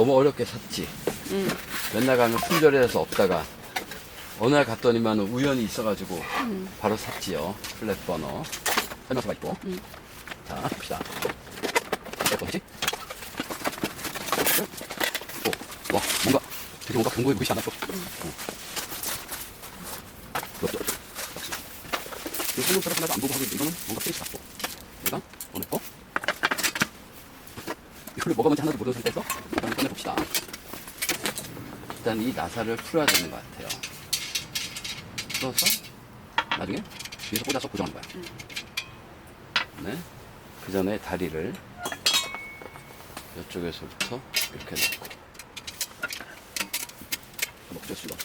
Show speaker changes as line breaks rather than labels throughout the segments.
너무 어렵게 샀지.
응.
맨날 가면 품절해서 없다가 어느 날 갔더니만 우연히 있어가지고
음.
바로 샀지요. 플랫 버너. 설명서가 있고.
음.
자, 봅시다. 몇 번이지? 오, 와, 뭔가 되게 뭔가 경고에 무시 안 하죠.
음.
그것도 역시. 이 설명서를 하나도 안 보고 하고 있는데 이거는 뭔가 페이스 같고. 얘가 보냈고. 이걸 뭐가 뭔지 하나도 모르는 상태에서 일단 꺼내봅시다. 일단 이 나사를 풀어야 되는 것 같아요. 풀어서 나중에 뒤에서 꽂아서 고정하는 거야. 네. 그 전에 다리를 이쪽에서부터 이렇게 놓고 먹죠 수가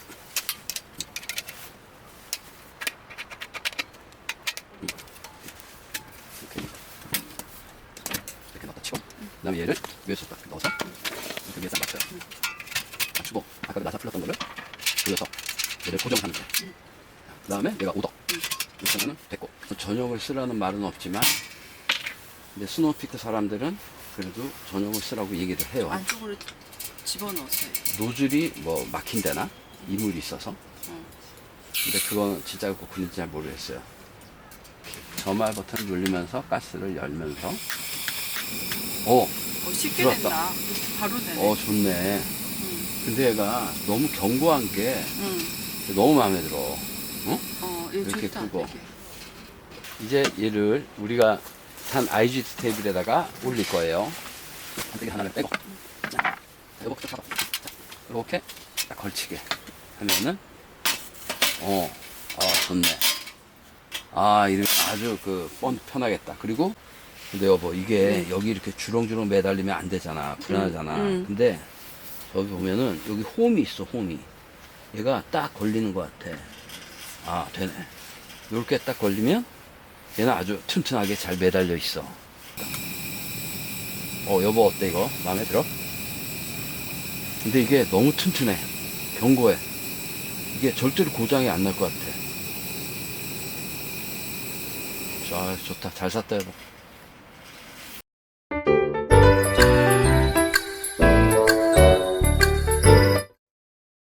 이렇게 치고 그다음에 얘를 위에서 딱 넣어서 이렇게 위에 딱 맞춰요. 맞추고 아까 그 나사 풀렸던 거를 돌려서 얘를 고정하는 거예요. 그 다음에 얘가 오덕 이렇게 하면 됐고 전용을 쓰라는 말은 없지만 근데 스노우피크 사람들은 그래도 전용을 쓰라고 얘기를 해요.
안쪽으로 집어넣었어요.
노즐이 뭐 막힌 데나 이물이 있어서
어.
근데 그건 진짜 꼭 그런지 잘 모르겠어요. 점화 버튼 을 누르면서 가스를 열면서 어,
어, 쉽게
들어왔다.
된다. 바로 되네.
어 좋네.
응.
근데 얘가 너무 견고한 게
응.
너무 마음에 들어. 어?
어, 이거
이렇게
좋다.
끄고.
되게.
이제 얘를 우리가 산 IGT 테이블에다가 올릴 거예요. 한쪽에 하나를 빼고. 자, 이거부터 잡아. 자, 이렇게 딱 걸치게 하면은, 어, 아, 좋네. 아, 이렇게 아주 그, 뻔, 편하겠다. 그리고, 근데 여보, 이게 여기 이렇게 주렁주렁 매달리면 안 되잖아. 불안하잖아.
음, 음.
근데, 저기 보면은, 여기 홈이 있어, 홈이. 얘가 딱 걸리는 것 같아. 아, 되네. 이렇게 딱 걸리면, 얘는 아주 튼튼하게 잘 매달려 있어. 어, 여보 어때 이거? 마음에 들어? 근데 이게 너무 튼튼해. 견고해. 이게 절대로 고장이 안 날 것 같아. 자, 좋다. 잘 샀다, 여보.